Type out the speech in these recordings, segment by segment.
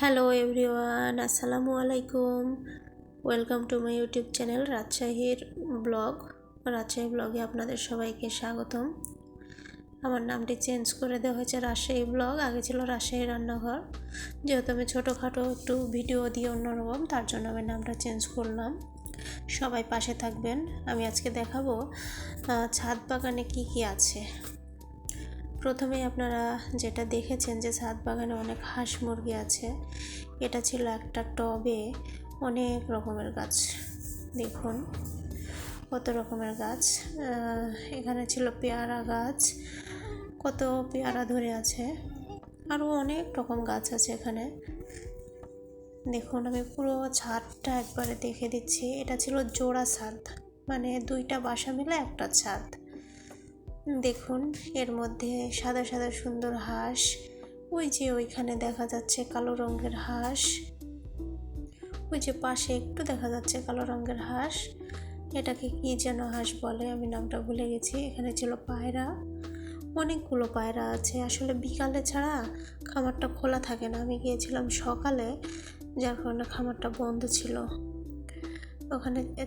Hello everyone, আসসালামু আলাইকুম। Welcome to my YouTube channel রাজশাহীর ব্লগ। রাজশাহী ব্লগে আপনাদের সবাইকে স্বাগতম। আমার নামটি চেঞ্জ করে দেওয়া হয়েছে রাজশাহী ব্লগ। আগে ছিল রাজশাহী রান্নাঘর। যেহেতু আমি ছোটোখাটো একটু ভিডিও দিয়ে অন্যরকম, তার জন্য আমি নামটা চেঞ্জ করলাম। সবাই পাশে থাকবেন। আমি আজকে দেখাবো ছাদ বাগানে কি কি আছে। প্রথমেই আপনারা যেটা দেখেছেন যে ছাদ বাগানে অনেক হাঁস মুরগি আছে, এটা ছিল একটা টবে অনেক রকমের গাছ। দেখুন, কত রকমের গাছ। এখানে ছিল পেয়ারা গাছ, কত পেয়ারা ধরে আছে আরও অনেক রকম গাছ আছে এখানে। দেখুন, আমি পুরো ছাদটা একবারে দেখে দিচ্ছি। এটা ছিল জোড়া ছাদ মানে দুইটা বাসা মিলে একটা ছাদ। দেখুন, এর মধ্যে সাদা সাদা সুন্দর হাঁস, ওই যে ওইখানে দেখা যাচ্ছে কালো রঙের হাঁস, ওই যে পাশে একটু দেখা যাচ্ছে কালো রঙের হাঁস, এটাকে কি যেন হাঁস বলে, আমি নামটা ভুলে গেছি, এখানে ছিল পায়রা, অনেকগুলো পায়রা আছে, আসলে বিকালে ছাড়া খামারটা খোলা থাকে না, আমি গিয়েছিলাম সকালে, যার কারণে খামারটা বন্ধ ছিল। ওখানে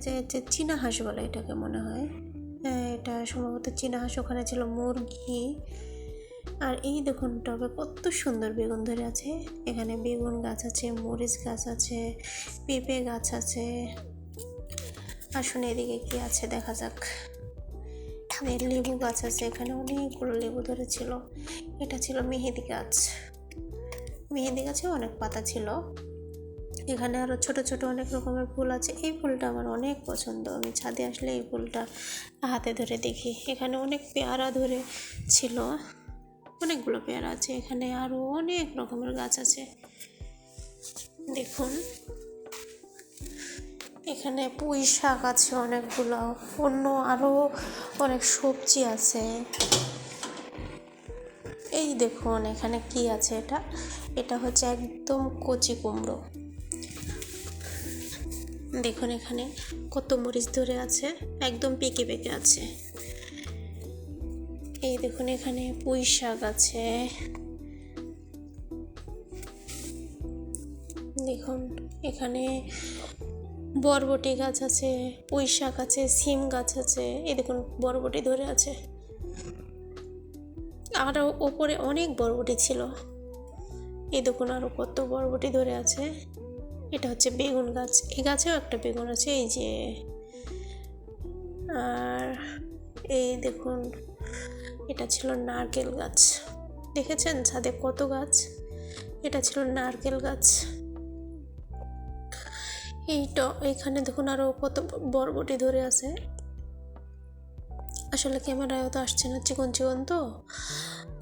চীনা হাঁস বলে এটাকে মনে হ্যাঁ। এটা সম্ভবত চীনা হাঁস ওখানে ছিল মুরগি। আর এই দেখুন টবে কত সুন্দর বেগুন ধরে আছে। এখানে বেগুন গাছ আছে, মরিচ গাছ আছে, পেঁপে গাছ আছে। আসুন এদিকে কি আছে দেখা যাক। এই লেবু গাছ আছে, এখানে অনেকগুলো লেবু ধরেছিল। এটা ছিল মেহেদি গাছ। মেহেদি গাছে অনেক পাতা ছিল। এখানে আরও ছোট ছোট অনেক রকমের ফুল আছে। এই ফুলটা আমার অনেক পছন্দ। আমি ছাদে আসলে এই ফুলটা হাতে ধরে দেখি। এখানে অনেক পেয়ারা ধরে ছিল। অনেকগুলো পেয়ারা আছে। এখানে আরও অনেক রকমের গাছ আছে। দেখুন। এখানে পুঁই শাক আছে অনেকগুলো। অন্য আরও অনেক সবজি আছে। এই দেখুন, এখানে কি আছে এটা? এটা হচ্ছে একদম কচি কুমড়ো। দেখুন এখানে কত মরিচ ধরে আছে, একদম পেকে পেকে আছে। এই দেখুন এখানে পুঁই শাক আছে। দেখুন এখানে বরবটি গাছ আছে, পুঁই শাক আছে, সিম গাছ আছে, এই দেখুন বরবটি ধরে আছে। আরও ওপরে অনেক বরবটি ছিল। এই দেখুন আরও কত বরবটি ধরে আছে। এটা হচ্ছে বেগুন গাছ। এই গাছেও একটা বেগুন আছে, এই যে। আর এই দেখুন, এটা ছিল নারকেল গাছ। দেখেছেন ছাদে কত গাছ? এটা ছিল নারকেল গাছ। এই তো এখানে দেখুন আরও কত বরবটি ধরে আছে। আসলে ক্যামেরায়ও তো আসছে না চিকন চিকন তো।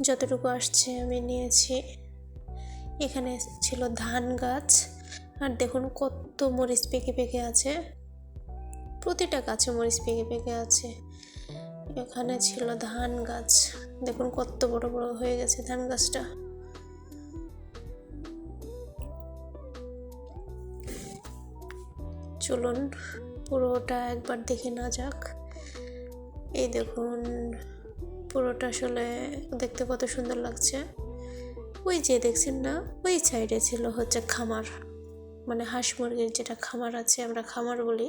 যতটুকু আসছে আমি নিয়েছি। এখানে ছিল ধান গাছ। আর দেখুন কত মরিচ পেকে পেকে আছে। প্রতিটা গাছে মরিচ পেকে পেকে আছে। এখানে ছিল ধান গাছ। দেখুন কত বড় বড় হয়ে গেছে ধান গাছটা। চলুন পুরোটা একবার দেখে না যাক। এই দেখুন, পুরোটা আসলে দেখতে কত সুন্দর লাগছে। ওই যে দেখছেন না, ওই সাইডে ছিল হচ্ছে খামার। মানে হাঁস মুরগির যেটা খামার আছে, আমরা খামার বলি।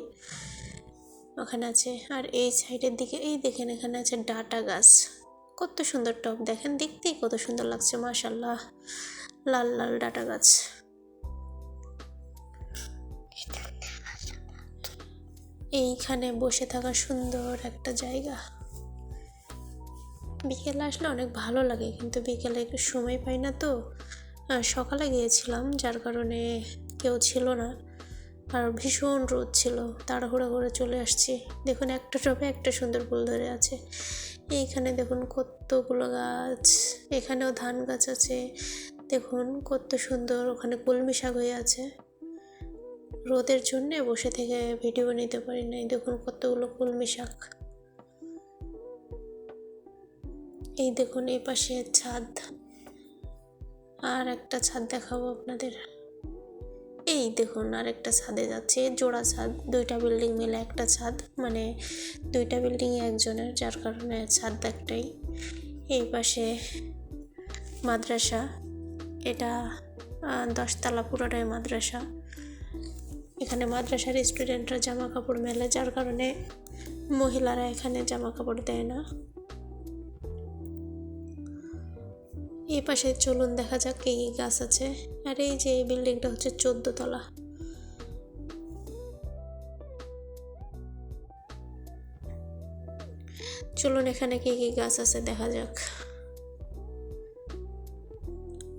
ওখানে আছে, আর এই সাইডের দিকে, এই দেখেন এখানে আছে ডাটা গাছ। কত সুন্দর টব, দেখেন দেখতেই কত সুন্দর লাগছে মাশাল্লাহ লাল লাল ডাটা গাছ। এইখানে বসে থাকা সুন্দর একটা জায়গা। বিকেলে আসলে অনেক ভালো লাগে, কিন্তু বিকেলে একটু সময় পাই না তো। সকালে গিয়েছিলাম, যার কারণে কেউ ছিল না। আর ভীষণ রোদ ছিল। তাড়াহুড়া করে চলে আসছি। দেখুন, একটা টবে একটা সুন্দর ফুল ধরে আছে। এইখানে দেখুন কতগুলো গাছ। এখানেও ধান গাছ আছে। দেখুন কত সুন্দর ওখানে কলমি শাক হয়ে আছে। রোদের জন্যে বসে থেকে ভিডিও নিতে পারি নাই। দেখুন কতগুলো কলমি শাক। এই দেখুন, এই পাশে ছাদ। আর একটা ছাদ দেখাবো আপনাদের। এই দেখুন আর একটা ছাদে যাচ্ছে, জোড়া ছাদ, দুইটা বিল্ডিং মিলে একটা ছাদ মানে দুইটা বিল্ডিং একজনের, যার কারণে ছাদ একটাই। এই পাশে মাদ্রাসা, এটা দশতলা পুরোটাই মাদ্রাসা। এখানে মাদ্রাসার স্টুডেন্টরা জামা কাপড় মেলে, যার কারণে মহিলারা এখানে জামা কাপড় দেয় না। এই পাশে চলুন, দেখা যাক কি কি গাছ আছে। আর এই যে এই বিল্ডিংটা হচ্ছে চোদ্দ তলা। চলুন, এখানে কি কি গাছ আছে দেখা যাক।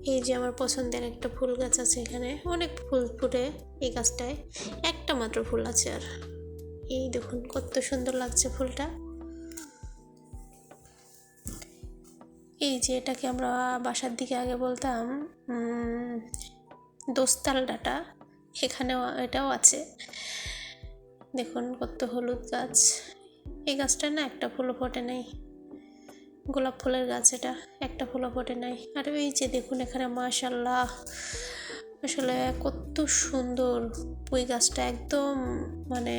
এই যে আমার পছন্দের একটা ফুল গাছ আছে এখানে। অনেক ফুল ফুটে এই গাছটায়। একটা মাত্র ফুল আছে আর। এই দেখুন, কত সুন্দর লাগছে ফুলটা। এই যে এটাকে আমরা বাসার দিকে আগে বলতাম দোস্তাল ডাটা, এখানেও এটাও আছে। দেখুন কত হলুদ গাছ। এই গাছটা না একটা ফুলও ফোটে নাই। গোলাপ ফুলের গাছ এটা, একটা ফুলও ফোটে নাই। আর এই যে দেখুন এখানে মাশাল্লাহ আসলে কত সুন্দর ওই গাছটা, একদম মানে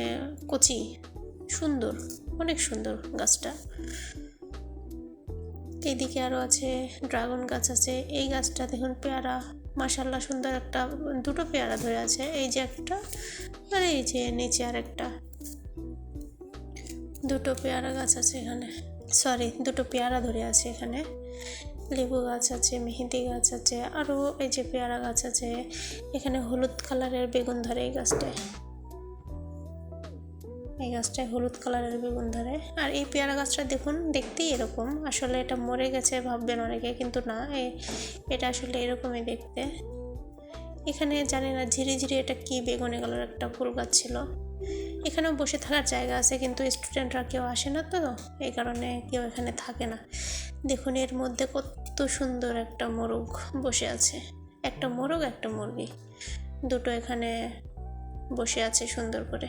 কচি, সুন্দর, অনেক সুন্দর গাছটা। এইদিকে আরও আছে, ড্রাগন গাছ আছে, এই গাছটা দেখুন পেয়ারা মাশাল্লাহ সুন্দর একটা, দুটো পেয়ারা ধরে আছে, এই যে একটা আর এই যে নিচে আর একটা দুটো পেয়ারা গাছ আছে এখানে সরি দুটো পেয়ারা ধরে আছে এখানে। লেবু গাছ আছে, মেহেন্দি গাছ আছে আরও এই যে পেয়ারা গাছ আছে, এখানে হলুদ কালারের বেগুন ধরে এই গাছটায়। এই গাছটায় হলুদ কালারের বেগুন ধরে। আর এই পেয়ারা গাছটা দেখুন, দেখতেই এরকম। আসলে এটা মরে গেছে ভাববেন অনেকে, কিন্তু না এটা আসলে এরকমই দেখতে। এখানে জানি না ঝিরি ঝিরি এটা কি বেগুনি কালার একটা ফুল গাছ ছিল। এখানেও বসে থাকার জায়গা আছে, কিন্তু স্টুডেন্টরা কেউ আসে না তো, এই কারণে কেউ এখানে থাকে না। দেখুন, এর মধ্যে কত সুন্দর একটা মোরগ বসে আছে। একটা মোরগ, একটা মুরগি। দুটো এখানে বসে আছে সুন্দর করে।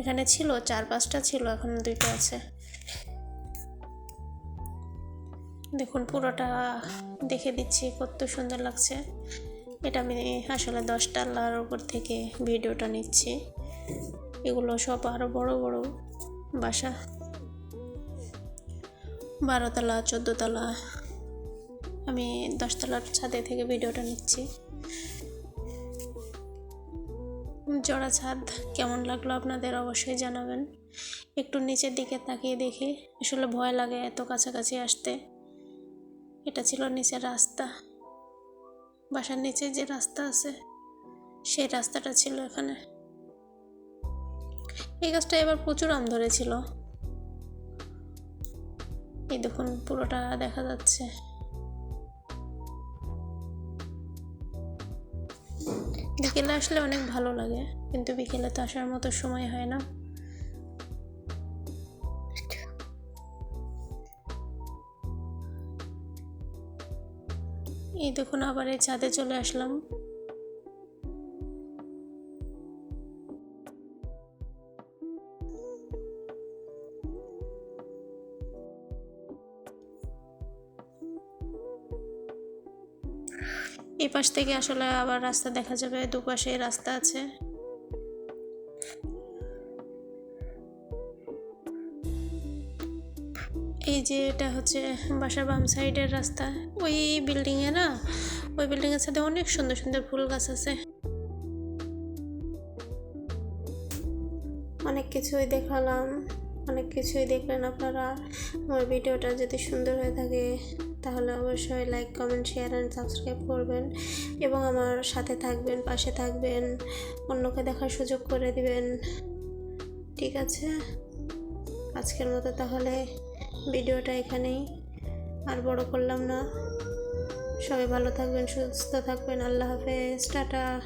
এখানে ছিল চার পাঁচটা ছিল, এখন দুইটা আছে। দেখুন, পুরোটা দেখে দিচ্ছি, কত সুন্দর লাগছে। এটা আমি আসলে দশ টালার উপর থেকে ভিডিওটা নিচ্ছি। এগুলো সব আরও বড় বড় বাসা। বারোতলা চোদ্দোতলা আমি দশতলার ছাদে থেকে ভিডিওটা নিচ্ছি। জোড়া ছাদ কেমন লাগল আপনাদের অবশ্যই জানাবেন। একটু নিচের দিকে তাকিয়ে দেখি, আসলে ভয় লাগে এত কাছাকাছি আসতে। এটা ছিল নিচের রাস্তা। বাসার নিচে যে রাস্তা আছে, সেই রাস্তাটা ছিল এখানে। এই গাছটা এবার প্রচুর আম ধরেছিল। এই দেখুন, পুরোটা দেখা যাচ্ছে। বিকেলে আসলে অনেক ভালো লাগে, কিন্তু বিকেলে তো আসার মতো সময় হয় না। এই দেখুন, আবার এই ছাদে চলে আসলাম। এই পাশ থেকে আসলে আবার রাস্তা দেখা যাবে দুপাশে রাস্তা আছে। এই যে এটা হচ্ছে বাসার বাম সাইডের রাস্তা। ওই বিল্ডিংয়ে না, ওই বিল্ডিংয়ের সাথে অনেক সুন্দর সুন্দর ফুল গাছ আছে। অনেক কিছুই দেখালাম, অনেক কিছুই দেখলেন আপনারা। আমার ভিডিওটা যদি সুন্দর হয়ে থাকে তাহলে অবশ্যই like comment share and subscribe করবেন। এবং আমার সাথে থাকবেন, পাশে থাকবেন, অন্যকে দেখার সুযোগ করে দিবেন। ঠিক আছে? আজকের মতো তাহলে ভিডিওটা এখানেই। আর বড় করলাম না। সবাই ভালো থাকবেন, সুস্থ থাকবেন। আল্লাহ হাফেজ। টাটা।